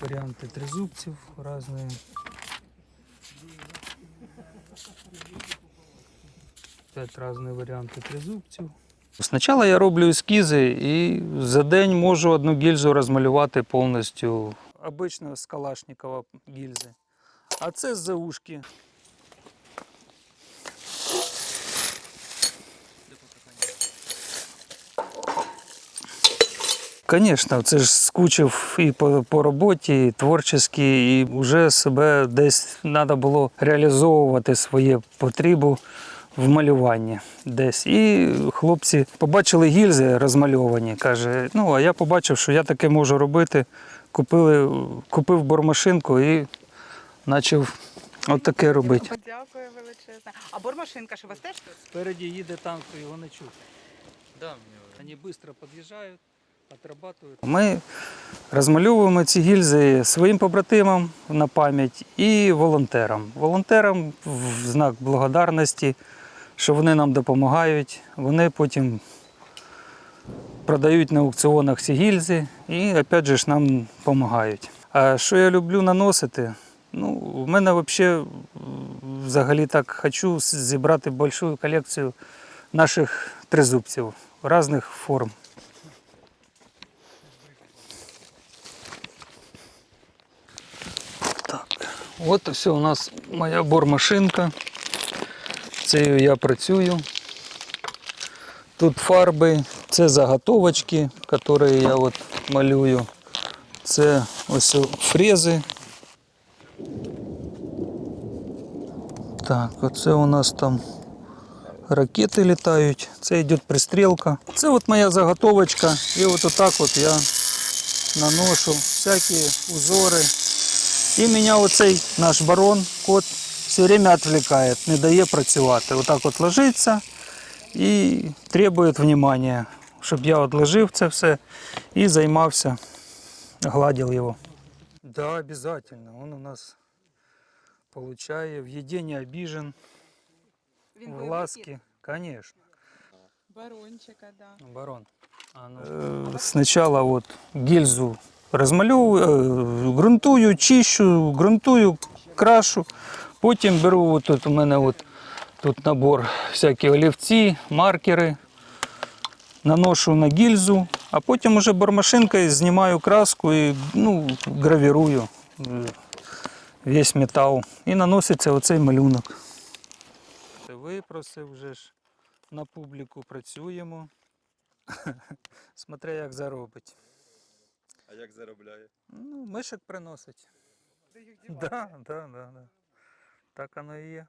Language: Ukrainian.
варіанти тризубців різні. П'ять різні варіанти тризубців. Спочатку я роблю ескізи і за день можу одну гільзу розмалювати повністю. Обично з Калашникова гільзи. А це з заушки. Звісно, це ж скучив і по, по роботі, і творчески, і вже себе десь треба було реалізовувати свою потребу в малюванні десь. І хлопці побачили гільзи розмальовані. Каже, ну а я побачив, що я таке можу робити. Купили, купив бормашинку і почав от таке робити. Дякую величезне. А бормашинка ж у вас теж? Спереді їде танк, його не чути. Да, Вони швидко під'їжджають. Ми розмальовуємо ці гільзи своїм побратимам на пам'ять і волонтерам. Волонтерам в знак благодарності, що вони нам допомагають. Вони потім продають на аукціонах ці гільзи і опять же ж нам допомагають. А що я люблю наносити? Ну, в мене взагалі взагалі так хочу зібрати велику колекцію наших тризубців різних форм. От все у нас моя бормашинка. Цією я працюю. Тут фарби, це заготовочки, які я от малюю. Це ось фрези. Так, оце у нас там ракети літають, це йде пристрілка. Це от моя заготовочка. І от отак от я наношу всякі узори. І мене оцей наш барон, кот, все время відвлікає, не дає працювати. Отак от ложиться і требує внимання, щоб я відложив це все і займався, гладив його. Да, обязательно. Он у нас получає, в їді не обіжен, в ласки, конечно. Барончика, да. Барон. Э, Сначала вот гильзу розмальовую, е, ґрунтую, чищу, ґрунтую, крашу. Потім беру, тут у мене от, тут набор всякі олівці, маркери, наношу на гільзу, а потім уже бормашинкою знімаю краску і ну, гравірую е, весь метал. І наноситься оцей малюнок. Випросив вже ж на публіку працюємо. Смотря як заробить. А як заробляє? Ну, мишок приносить. Де їх Да, да, да, да. Так воно і є.